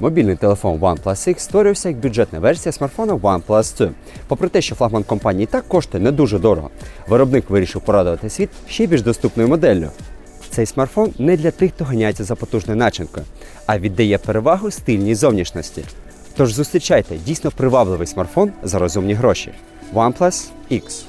Мобільний телефон OnePlus X створювався як бюджетна версія смартфона OnePlus 2. Попри те, що флагман компанії так коштує не дуже дорого, виробник вирішив порадувати світ ще більш доступною моделлю. Цей смартфон не для тих, хто ганяється за потужною начинкою, а віддає перевагу стильній зовнішності. Тож зустрічайте дійсно привабливий смартфон за розумні гроші. OnePlus X.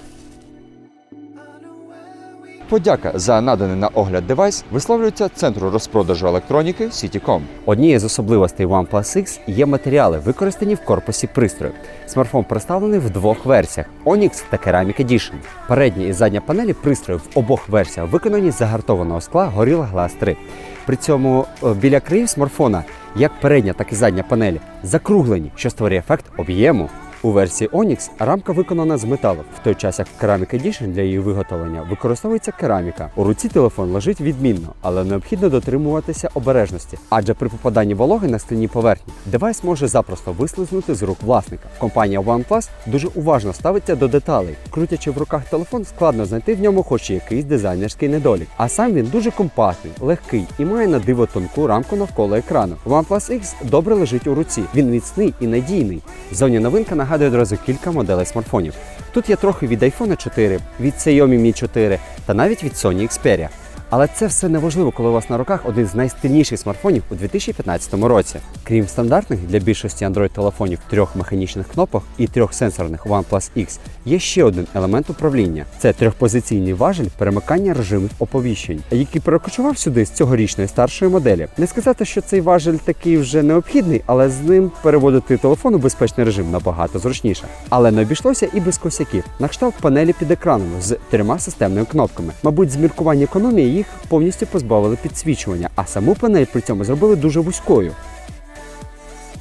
Подяка за наданий на огляд девайс висловлюється центру розпродажу електроніки Citycom. Однією з особливостей OnePlus X є матеріали, використані в корпусі пристрою. Смартфон представлений в двох версіях Onyx та Ceramic Edition. Передня і задня панелі пристрою в обох версіях виконані з загартованого скла Gorilla Glass 3. При цьому е, біля країв смартфона як передня, так і задня панелі закруглені, що створює ефект об'єму. У версії Onyx рамка виконана з металу, в той час як в Ceramic Edition для її виготовлення використовується кераміка. У руці телефон лежить відмінно, але необхідно дотримуватися обережності, адже при попаданні вологи на стильній поверхні девайс може запросто вислизнути з рук власника. Компанія OnePlus дуже уважно ставиться до деталей. Крутячи в руках телефон, складно знайти в ньому хоч якийсь дизайнерський недолік. А сам він дуже компактний, легкий і має на диво тонку рамку навколо екрану. OnePlus X добре лежить у руці. Він міцний і надійний. Зовні новинка нагадує одразу кілька моделей смартфонів. Тут є трохи від iPhone 4, від Xiaomi Mi 4 та навіть від Sony Xperia. Але це все не важливо, коли у вас на руках один з найстильніших смартфонів у 2015 році. Крім стандартних для більшості Android-телефонів трьох механічних кнопок і трьох сенсорних OnePlus X, є ще один елемент управління: це трьохпозиційний важель перемикання режимів оповіщень, який перекочував сюди з цьогорічної старшої моделі. Не сказати, що цей важель такий вже необхідний, але з ним переводити телефон у безпечний режим набагато зручніше. Але не обійшлося і без косяків. На кшталт панелі під екраном з трьома системними кнопками. Мабуть, з міркування економії їх повністю позбавили підсвічування, а саму панель при цьому зробили дуже вузькою.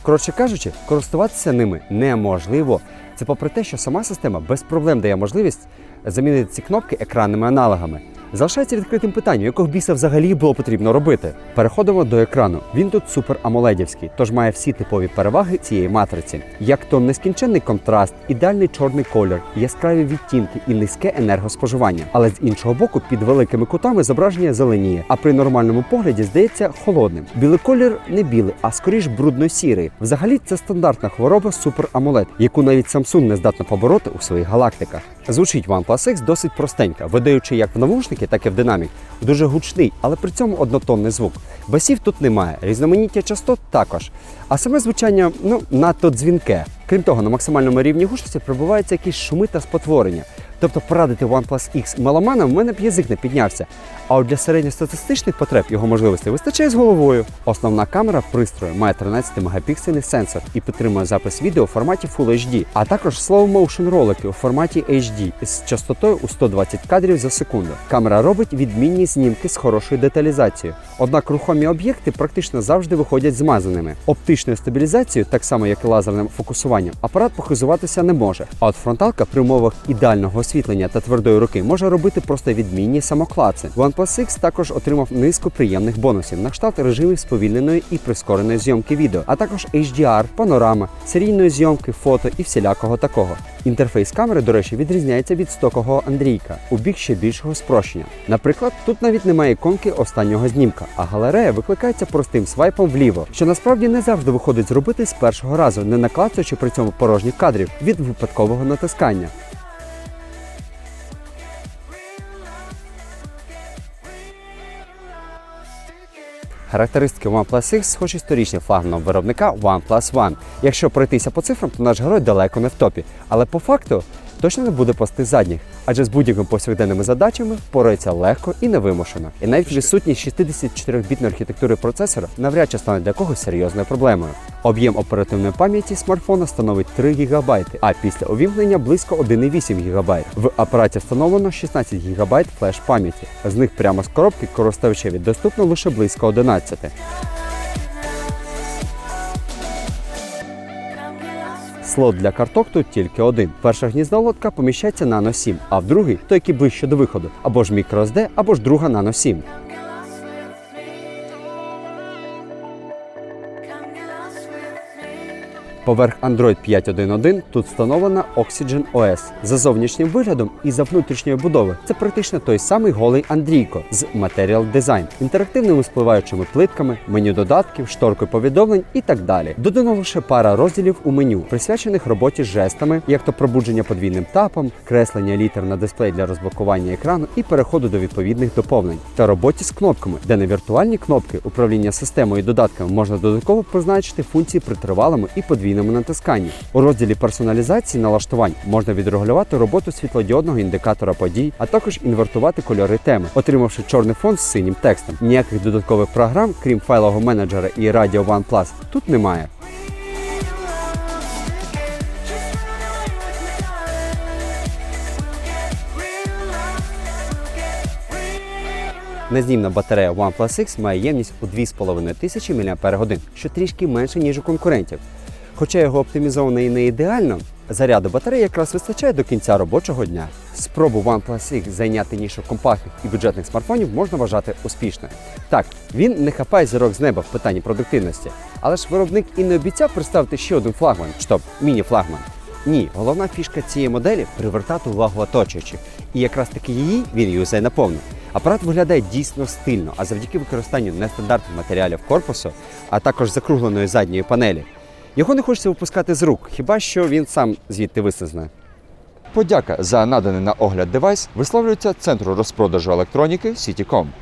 Коротше кажучи, користуватися ними неможливо. Це попри те, що сама система без проблем дає можливість замінити ці кнопки екранними аналогами. Залишається відкритим питанням, якого біса взагалі було потрібно робити. Переходимо до екрану. Він тут супер амоледівський, тож має всі типові переваги цієї матриці, як то нескінченний контраст, ідеальний чорний колір, яскраві відтінки і низьке енергоспоживання. Але з іншого боку, під великими кутами зображення зеленіє, а при нормальному погляді здається холодним. Білий колір не білий, а скоріш брудно-сірий. Взагалі, це стандартна хвороба Super AMOLED, яку навіть Samsung не здатна побороти у своїх галактиках. Звучить OnePlus X досить простенько, видаючи як в навушники, так і в динамік. Дуже гучний, але при цьому однотонний звук. Басів тут немає, різноманіття частот також. А саме звучання ну надто дзвінке. Крім того, на максимальному рівні гучності прибуваються якісь шуми та спотворення. Тобто порадити OnePlus X меломанам в мене б язик не піднявся. А от для середньостатистичних потреб його можливостей вистачає з головою. Основна камера пристрою має 13-мегапіксельний сенсор і підтримує запис відео у форматі Full HD, а також slow motion ролики у форматі HD з частотою у 120 кадрів за секунду. Камера робить відмінні знімки з хорошою деталізацією. Однак рухомі об'єкти практично завжди виходять змазаними. Оптичною стабілізацією, так само як і лазерним фокусуванням, апарат похизуватися не може. А от фронталка при умовах ідеального освітлення та твердої руки може робити просто відмінні самоклаци. OnePlus X також отримав низку приємних бонусів на кшталт режимів сповільненої і прискореної зйомки відео, а також HDR, панорама, серійної зйомки, фото і всілякого такого. Інтерфейс камери, до речі, відрізняється від стокового Андрійка у бік ще більшого спрощення. Наприклад, тут навіть немає іконки останнього знімка, а галерея викликається простим свайпом вліво, що насправді не завжди виходить зробити з першого разу, не наклацуючи при цьому порожніх кадрів від випадкового натискання. Характеристики OnePlus X схожі з торічним флагманом виробника OnePlus One. Якщо пройтися по цифрам, то наш герой далеко не в топі. Але по факту точно не буде пасти задніх, адже з будь-якими повсякденними задачами впорається легко і невимушено. І навіть відсутність 64-бітної архітектури процесора навряд чи стане для когось серйозною проблемою. Об'єм оперативної пам'яті смартфона становить 3 ГБ, а після увімкнення близько 1,8 ГБ. В апараті встановлено 16 ГБ флеш пам'яті. З них прямо з коробки користувачеві доступно лише близько 11. Слот для карток тут тільки один. Перша гнізда лотка поміщається Nano 7, а в другий той, який ближче до виходу, або ж microSD, або ж друга Nano 7. Поверх Android 5.1.1 тут встановлена Oxygen OS. За зовнішнім виглядом і за внутрішньої будови це практично той самий голий Андрійко з Material Design, інтерактивними спливаючими плитками, меню додатків, шторкою повідомлень і так далі. Додано лише пара розділів у меню, присвячених роботі з жестами, як то пробудження подвійним тапом, креслення літер на дисплей для розблокування екрану і переходу до відповідних доповнень, та роботі з кнопками, де на віртуальні кнопки управління системою і додатками можна додатково позначити функції при тривалому і подвійному натисканні. У розділі персоналізації налаштувань можна відрегулювати роботу світлодіодного індикатора подій, а також інвертувати кольори теми, отримавши чорний фон з синім текстом. Ніяких додаткових програм, крім файлового менеджера і Radio One Plus, тут немає. Незнімна батарея OnePlus X має ємність у 2500 мАч, що трішки менше, ніж у конкурентів. Хоча його оптимізовано і не ідеально, заряду батареї якраз вистачає до кінця робочого дня. Спробу OnePlus X зайняти нішу компактних і бюджетних смартфонів можна вважати успішною. Так, він не хапає зірок з неба в питанні продуктивності, але ж виробник і не обіцяв представити ще один флагман, щоб міні-флагман. Ні, головна фішка цієї моделі привертати увагу оточуючих. І якраз таки її він юзає наповну. Апарат виглядає дійсно стильно, а завдяки використанню нестандартних матеріалів корпусу, а також закругленої задньої панелі, його не хочеться випускати з рук, хіба що він сам звідти висизне. Подяка за наданий на огляд девайс висловлюється Центру розпродажу електроніки Сітіком.